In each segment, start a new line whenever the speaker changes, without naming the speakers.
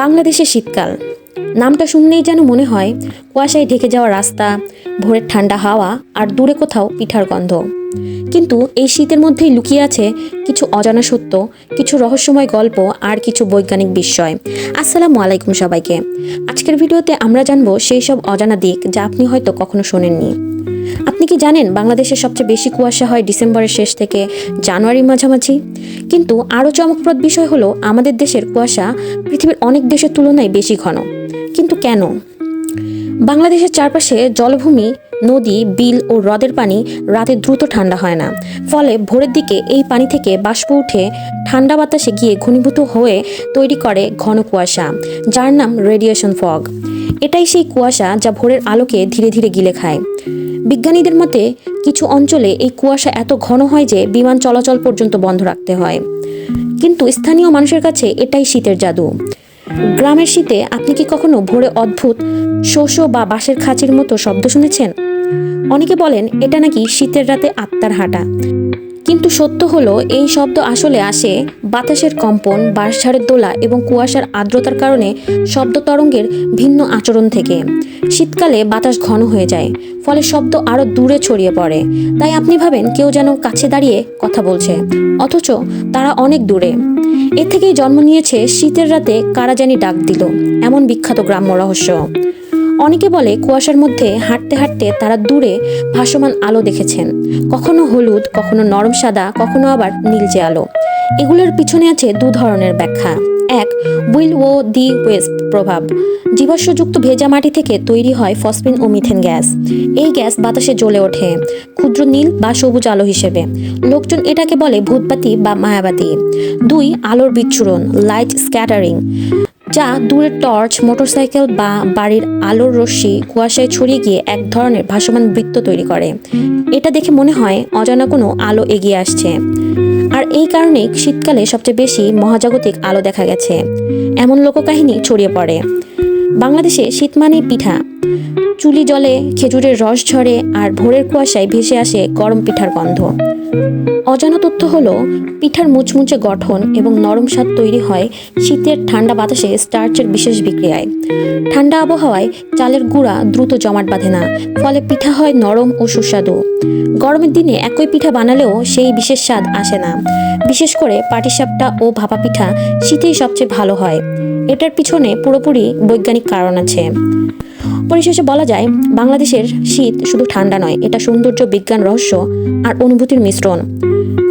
বাংলাদেশের শীতকাল। নামটা শুনলেই যেন মনে হয় কুয়াশায় ঢেকে যাওয়া রাস্তা, ভোরের ঠান্ডা হাওয়া আর দূরে কোথাও পিঠার গন্ধ। কিন্তু এই শীতের মধ্যেই লুকিয়ে আছে কিছু অজানা সত্য, কিছু রহস্যময় গল্প আর কিছু বৈজ্ঞানিক বিস্ময়। আসসালামু আলাইকুম সবাইকে। আজকের ভিডিওতে আমরা জানব সেই সব অজানা দিক যা আপনি হয়তো কখনো শোনেননি। আপনি কি জানেন বাংলাদেশে সবচেয়ে বেশি কুয়াশা হয় ডিসেম্বরের শেষ থেকে জানুয়ারির মাঝামাঝি? কিন্তু আরও চমকপ্রদ বিষয় হলো আমাদের দেশের কুয়াশা পৃথিবীর অনেক দেশের তুলনায় বেশি ঘন। কিন্তু কেন? বাংলাদেশের চারপাশে জলভূমি, নদী, বিল ও হ্রদের পানি রাতে দ্রুত ঠান্ডা হয় না। ফলে ভোরের দিকে এই পানি থেকে বাষ্প উঠে ঠান্ডা বাতাসে গিয়ে ঘনীভূত হয়ে তৈরি করে ঘন কুয়াশা, যার নাম রেডিয়েশন ফগ এটাই সেই কুয়াশা যা ভোরের আলোকে ধীরে ধীরে গিলে খায়। বিজ্ঞানীদের মতে, কিছু অঞ্চলে এই কুয়াশা এত ঘন হয় যে বিমান চলাচল পর্যন্ত বন্ধ রাখতে হয়। কিন্তু স্থানীয় মানুষের কাছে এটাই শীতের জাদু। গ্রামের শীতে আপনি কি কখনো ভোরে অদ্ভুত শোষো বা বাঁশের খাঁচির মতো শব্দ শুনেছেন? অনেকে বলেন, এটা নাকি শীতের রাতে আত্মার হাঁটা। কিন্তু সত্য হলো, এই শব্দ আসলে আসে বাতাসের কম্পন, বাঁশঝাড়ের দোলা এবং কুয়াশার আর্দ্রতার কারণে শব্দ তরঙ্গের ভিন্ন আচরণ থেকে। শীতকালে বাতাস ঘন হয়ে যায়, ফলে শব্দ আরও দূরে ছড়িয়ে পড়ে। তাই আপনি ভাবেন কেউ যেন কাছে দাঁড়িয়ে কথা বলছে, অথচ তারা অনেক দূরে। এ থেকেই জন্ম নিয়েছে শীতের রাতে কারা জানি ডাক দিল, এমন বিখ্যাত গ্রাম্য রহস্য। অনেকে বলে কুয়াশার মধ্যে হাঁটতে হাঁটতে তারা দূরে ভাসমান আলো দেখেছেন। কখনো হলুদ, কখনো নরম সাদা, কখনো আবার নীলচে আলো। এগুলোর পিছনে আছে দু ধরনের ব্যাখ্যা। এক, উইল ও দি ওয়েস্ট প্রভাব। জীবাশ্মযুক্ত ভেজা মাটি থেকে তৈরি হয় ফসফিন ও মিথেন গ্যাস। এই গ্যাস বাতাসে জ্বলে ওঠে, ক্ষুদ্র নীল বা সবুজ আলো হিসেবে। লোকজন এটাকে বলে ভূতবাতি বা মায়াবাতি। দুই, আলোর বিচ্ছুরণ, লাইট স্ক্যাটারিং। যা দূরের টর্চ, মোটরসাইকেল বা বাড়ির আলোর রশ্মি কুয়াশায় ছড়িয়ে গিয়ে এক ধরনের ভাসমান বৃত্ত তৈরি করে। এটা দেখে মনে হয় অজানা কোনো আলো এগিয়ে আসছে। আর এই কারণেই শীতকালে সবচেয়ে বেশি মহাজাগতিক আলো দেখা গেছে। এমন লোককাহিনী ছড়িয়ে পড়ে। বাংলাদেশে শীত মানেই পিঠা। চুলি জলে, খেজুরের রস ঝরে আর ভোরের কুয়াশায় ভেসে আসে গরম পিঠার গন্ধ। অজানা তথ্য হলো, পিঠার মুচমুচে গঠন এবং নরম স্বাদ তৈরি হয় শীতের ঠান্ডা বাতাসে স্টার্চের বিশেষ বিক্রিয়ায়। ঠান্ডা আবহাওয়ায় চালের গুঁড়া দ্রুত জমাট বাঁধে না, ফলে পিঠা হয় নরম ও সুস্বাদু। গরমের দিনে একই পিঠা বানালেও সেই বিশেষ স্বাদ আসে না। বিশেষ করে পাটিসাপটা ও ভাপা পিঠা শীতেই সবচেয়ে ভালো হয়। এটার পিছনে পুরোপুরি বৈজ্ঞানিক কারণ আছে। পরিশেষে বলা যায়, বাংলাদেশের শীত শুধু ঠান্ডা নয়, এটা সৌন্দর্য, বিজ্ঞান, রহস্য আর অনুভূতির মিশ্রণ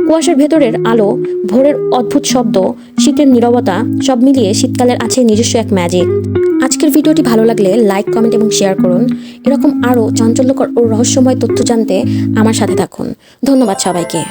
কুয়াশার ভেতরের আলো, ভোরের অদ্ভুত শব্দ, শীতের নিরবতা, সব মিলিয়ে শীতকালের আছে নিজস্ব এক ম্যাজিক আজকের ভিডিওটি ভালো লাগলে লাইক কমেন্ট এবং শেয়ার করুন। এরকম আরও চাঞ্চল্যকর ও রহস্যময় তথ্য জানতে আমার সাথে থাকুন। ধন্যবাদ সবাইকে।